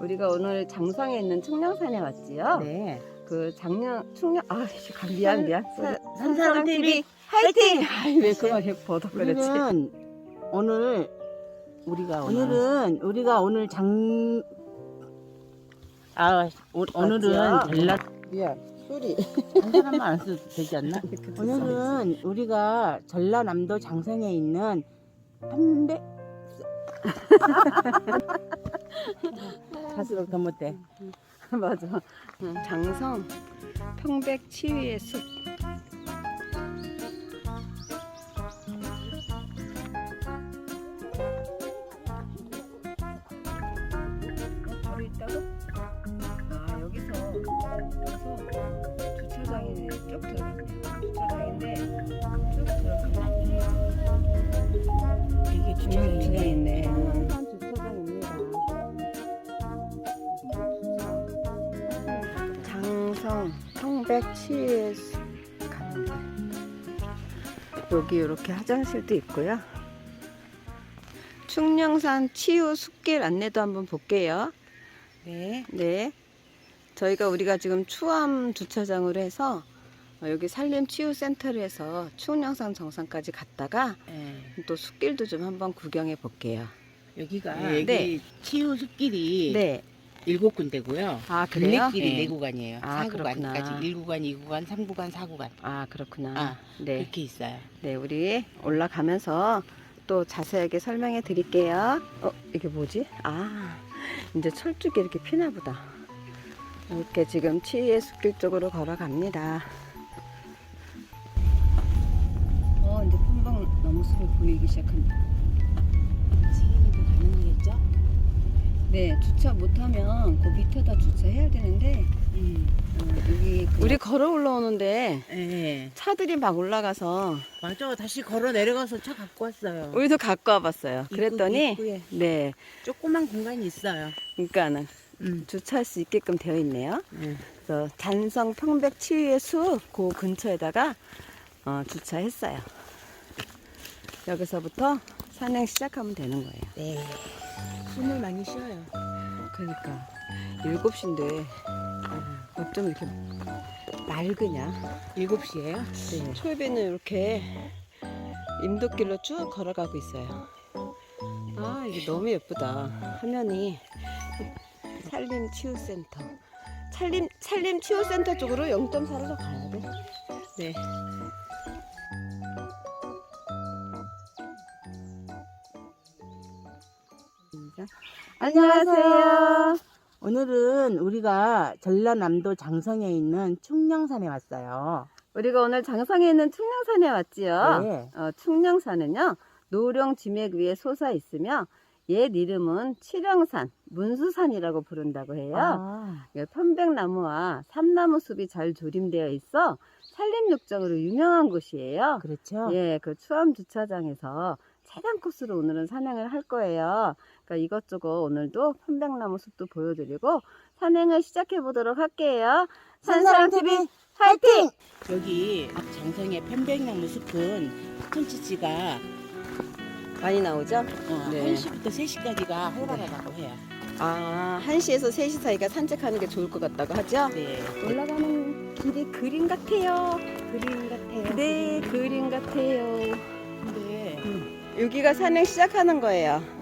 우리가 오늘 장성에 있는 청량산에 왔지요. 네. 그 작년 충년 아 미안 미안 산사람 TV 화이팅! 아왜 그만 버터 그랬지? 오늘 우리가 오늘은 우리가 오늘 장 아, 오, 오늘은 델라 미안 소리 한 사람만 안 써도 되지 않나? 오늘은 우리가 전라남도 장성에 있는 300 갈수록 더 못해. 맞아. 장성 평백 치위의 숲. 아, 주차장이 쭉 들어가요. 주차장인데 쭉 들어가요. 이게 주차장인데. 107에 가는데 여기 이렇게 화장실도 있고요. 충령산 치유 숲길 안내도 한번 볼게요. 네. 네. 저희가 우리가 지금 추암 주차장으로 해서 여기 산림 치유센터를 해서 충령산 정상까지 갔다가 네. 또 숲길도 좀 한번 구경해 볼게요. 여기가 네. 여기 네. 치유 숲길이 네. 일곱 군데고요. 아, 그래요? 네. 네 구간이에요. 아, 4구간까지 1구간, 2구간, 3구간, 4구간 아, 그렇구나. 아, 네. 이렇게 있어요. 네, 우리 올라가면서 또 자세하게 설명해 드릴게요. 어, 이게 뭐지? 아, 이제 철쭉이 이렇게 피나 보다. 이렇게 지금 치유의 숲길 쪽으로 걸어갑니다. 어, 이제 폰방 나무 숲이 보이기 시작합니다. 지금이도 가능하겠죠? 네, 주차 못하면 그 밑에다 주차해야 되는데, 음. 어, 여기 우리 걸어 올라오는데 네. 차들이 막 올라가서 맞아. 다시 걸어 내려가서 차 갖고 왔어요. 우리도 갖고 와봤어요. 입구, 그랬더니, 입구에 네, 조그만 공간이 있어요. 그러니까는 음. 주차할 수 있게끔 되어 있네요. 네. 그래서 잔성 평백 치유의 숲그 근처에다가 어, 주차했어요. 여기서부터 산행 시작하면 되는 거예요. 네. 숨을 많이 쉬어요. 그러니까 7시인데 어쩜 이렇게 맑으냐? 7시에요? 네. 초입에는 이렇게 임도길로 쭉 걸어가고 있어요. 아 이게 너무 예쁘다. 화면이 산림 치유센터. 산림 산림 치유센터 쪽으로 0.4로 가야 돼. 네. 안녕하세요. 오늘은 우리가 전라남도 장성에 있는 충령산에 왔어요. 우리가 오늘 장성에 있는 충령산에 왔지요. 네. 어, 충령산은요 노령 지맥 위에 솟아 있으며 옛 이름은 칠령산, 문수산이라고 부른다고 해요. 아, 예, 편백나무와 삼나무 숲이 잘 조림되어 있어 산림욕장으로 유명한 곳이에요. 그렇죠. 예, 그 추암 주차장에서 최단 코스로 오늘은 산행을 할 거예요. 그러니까 이것저것 오늘도 편백나무 숲도 보여드리고 산행을 시작해 보도록 할게요. 산사랑 TV 화이팅! 여기 장성의 편백나무 숲은 콘치치가 많이 나오죠? 어, 네. 1시부터 3시까지가 활발하다고 해요. 아, 1시에서 3시 사이가 산책하는 게 좋을 것 같다고 하죠? 네. 올라가는 길이 그림 같아요. 그림 같아요. 네, 그림 같아요. 근데 여기가 산행 시작하는 거예요.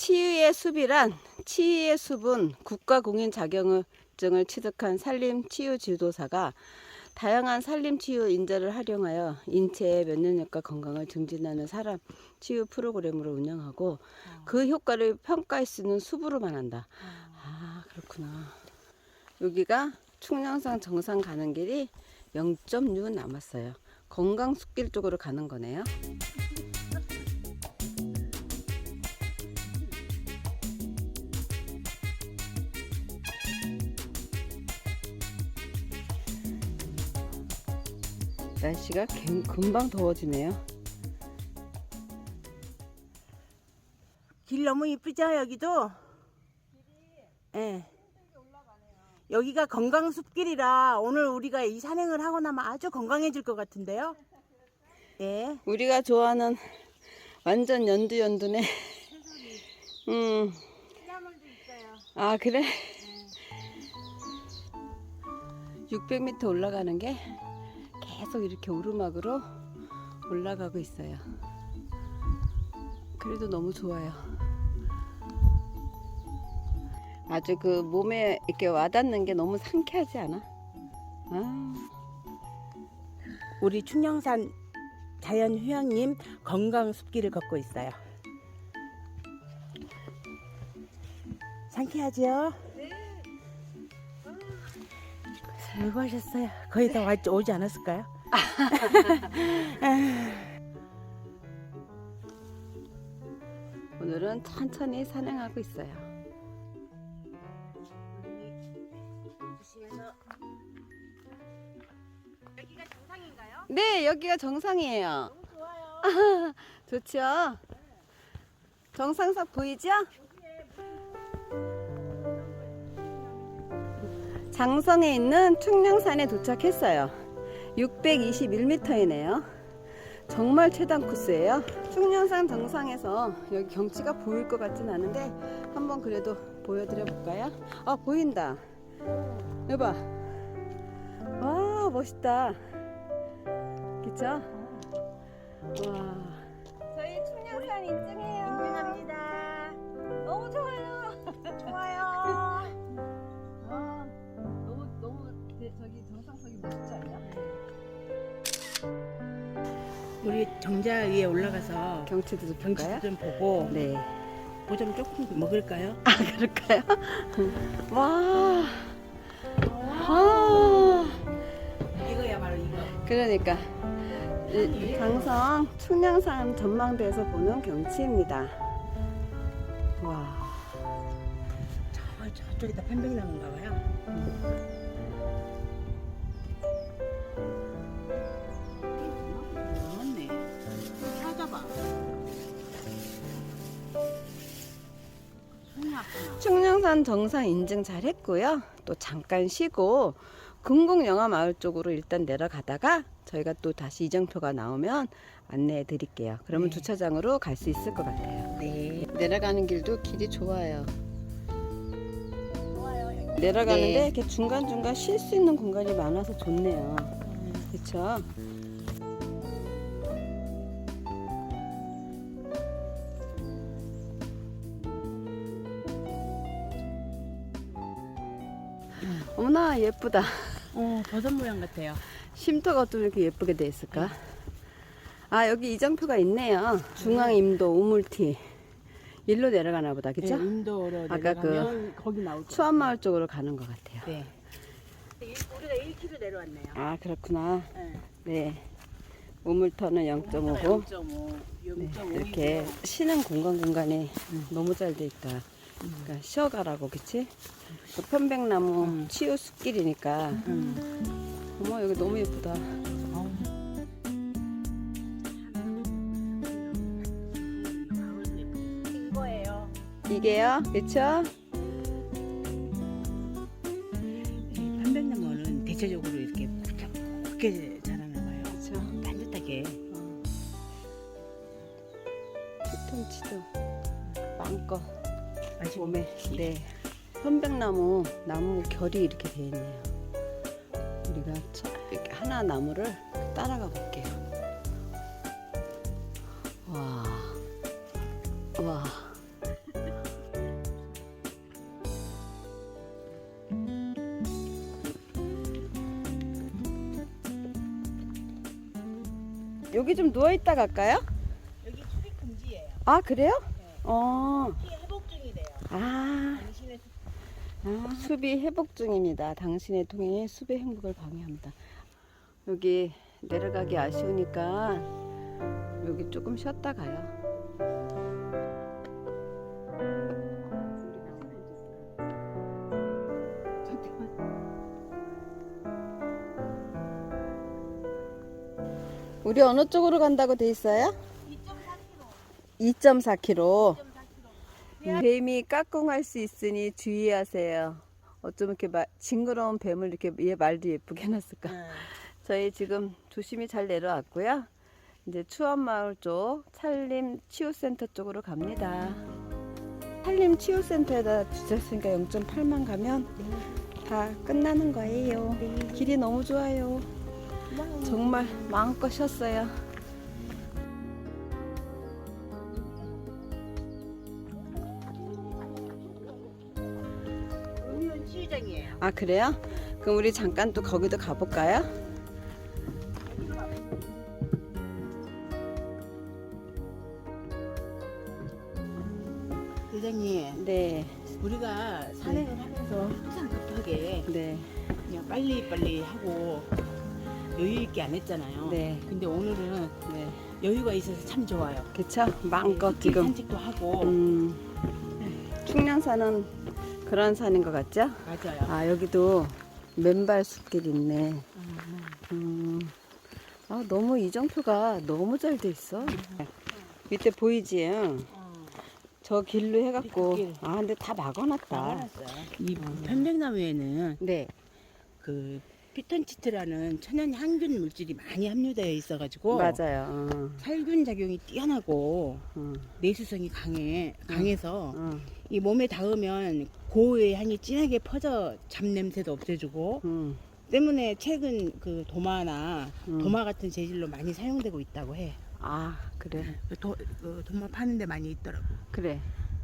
치유의 숲이란 치유의 숲은 국가공인 자격증을 취득한 산림 치유 지도사가 다양한 산림 치유 인재를 활용하여 인체의 면역력과 건강을 증진하는 사람 치유 프로그램으로 운영하고 그 효과를 평가할 수 있는 숲으로 말한다. 아 그렇구나. 여기가 충령산 정상 가는 길이 0.6 남았어요. 건강 숲길 쪽으로 가는 거네요. 날씨가 금- 금방 더워지네요. 길 너무 이쁘죠 여기도? 예. 여기가 건강 숲길이라 오늘 우리가 이 산행을 하고 나면 아주 건강해질 것 같은데요? 네. 우리가 좋아하는 완전 연두 연두네. 음. 아 그래? 600m 올라가는 게 계속 이렇게 오르막으로 올라가고 있어요. 그래도 너무 좋아요. 아주 그 몸에 이렇게 와닿는 게 너무 상쾌하지 않아? 아, 우리 충령산 자연휴양림 건강 숲길을 걷고 있어요. 상쾌하지요? 수고하셨어요. 거의 다 와- 오지 않았을까요? 오늘은 천천히 산행하고 있어요. 여기가 정상인가요? 네, 여기가 정상이에요. 너무 좋아요. 좋죠? 정상석 보이죠? 장성에 있는 충령산에 도착했어요. 621m이네요. 정말 최단 코스예요. 충령산 정상에서 여기 경치가 보일 것 같진 않은데 한번 그래도 보여드려 볼까요? 아 보인다. 여봐. 와 멋있다. 그쵸? 와. 저희 충령산 인증 우리 정자 위에 올라가서 경치도 좀 경치 볼까요? 좀 보고 네. 뭐 좀 조금 먹을까요? 아 그럴까요? 와. 아. 이거야 바로 이거. 그러니까 이 장성 충령산 전망대에서 보는 경치입니다. 와. 저 저쪽에다 편백나무인가 봐요. 충령산 정상 인증 잘 했고요. 또 잠깐 쉬고 금곡 영화 마을 쪽으로 일단 내려가다가 저희가 또 다시 이정표가 나오면 안내해 드릴게요. 그러면 네. 주차장으로 갈 수 있을 것 같아요. 네. 내려가는 길도 길이 좋아요. 좋아요. 내려가는데 네. 이렇게 중간중간 쉴 수 있는 공간이 많아서 좋네요. 그렇죠? 어머나 예쁘다. 어 버섯 모양 같아요. 쉼터가 어쩜 이렇게 예쁘게 돼 있을까? 아 여기 이정표가 있네요. 중앙 임도 우물티. 일로 내려가나 보다, 그죠? 네, 인도로 아까 내려가면 거기 나올 거예요. 수암마을 쪽으로 가는 것 같아요. 네. 우리가 1km 내려왔네요. 아 그렇구나. 네. 네. 우물터는 0.5고 0.5, 0.5 이렇게 쉬는 공간 공간이 너무 잘 돼 있다. 그러니까 쉬어가라고 그치? 그 편백나무 음. 치유 숲길이니까 음. 어머 여기 너무 예쁘다. 긴 거예요. 이게요, 그쵸? 편백나무는 대체적으로 이렇게 굵게 편백나무 나무 결이 이렇게 돼 있네요. 우리가 차- 이렇게 하나 나무를 따라가 볼게요. 와, 와. 여기 좀 누워 있다 갈까요? 여기 출입 금지예요. 아 그래요? 네. 어, 피 회복 중이래요. 아. 아, 수비 회복 중입니다. 당신의 통행이 수비 행복을 방해합니다. 여기 내려가기 아쉬우니까 여기 조금 쉬었다 가요. 우리 어느 쪽으로 간다고 돼 있어요? 2.4km. 뱀이 까꿍할 수 있으니 주의하세요. 어쩜 이렇게 마- 징그러운 뱀을 이렇게 얘 말도 예쁘게 해놨을까? 저희 지금 조심히 잘 내려왔고요. 이제 추원마을 쪽 산림 치유센터 쪽으로 갑니다. 산림 치유센터에다 주차했으니까 0.8만 가면 다 끝나는 거예요. 길이 너무 좋아요. 정말 마음껏 쉬었어요. 아 그래요? 그럼 우리 잠깐 또 거기도 가볼까요? 대장님, 네, 우리가 산행을 하면서 항상 급하게 네, 그냥 빨리 빨리 하고 여유 있게 안 했잖아요. 네. 근데 오늘은 네. 여유가 있어서 참 좋아요. 그쵸? 마음껏 숲길 지금 산책도 하고 음, 충량산은 그런 산인 것 같죠? 맞아요. 아 여기도 맨발 숲길 있네. 음, 음, 아 너무 이정표가 너무 잘 돼 있어. 밑에 보이지? 응? 어, 저 길로 해갖고 그 길. 아 근데 다 막아놨다. 이 편백나무에는 네, 그 피톤치트라는 천연 항균 물질이 많이 함유되어 있어가지고 맞아요. 어, 살균 작용이 뛰어나고 어, 내수성이 강해 강해서 어, 이 몸에 닿으면 고의 향이 진하게 퍼져 잡냄새도 없애주고 음, 때문에 최근 그 도마나 음. 도마 같은 재질로 많이 사용되고 있다고 해. 아 그래, 그 도, 그 도마 파는 데 많이 있더라고. 그래.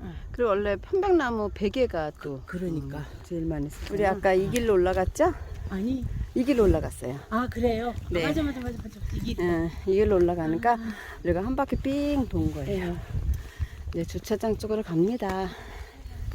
응. 그리고 원래 편백나무 베개가 또 그러니까. 음, 제일 많이 써. 우리 아까 이 길로 올라갔죠? 아니. 이 길로 올라갔어요. 아 그래요? 네. 맞아 맞아 맞아 맞아. 이게 예, 이 길로 올라가니까 우리가 한 바퀴 삥 돈 거예요. 네. 이제 주차장 쪽으로 갑니다.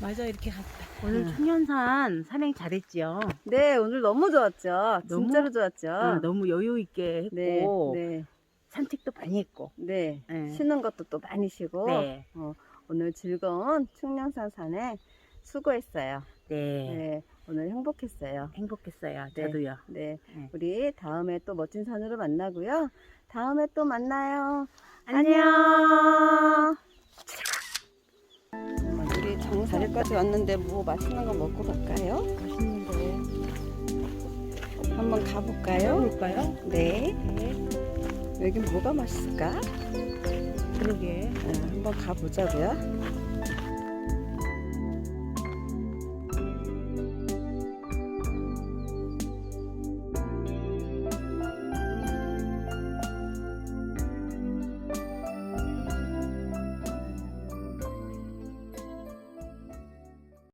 맞아 이렇게 갔다. 오늘 청년산 산행 잘했지요. 네, 오늘 너무 좋았죠. 너무- 진짜로 좋았죠. 어, 너무 여유 있게 네, 했고 네, 산책도 많이 했고. 네. 네. 쉬는 것도 또 많이 쉬고 네. 어, 오늘 즐거운 충령산 산에 수고했어요. 네. 네, 오늘 행복했어요. 행복했어요. 네. 저도요. 네, 네. 우리 다음에 또 멋진 산으로 만나고요. 다음에 또 만나요. 안녕. 우리 정사리까지 왔는데 뭐 맛있는 거 먹고 갈까요? 맛있는데. 한번 가볼까요? 볼까요? 네. 네. 여기 뭐가 맛있을까? 그러게. 네, 한번 가보자고요.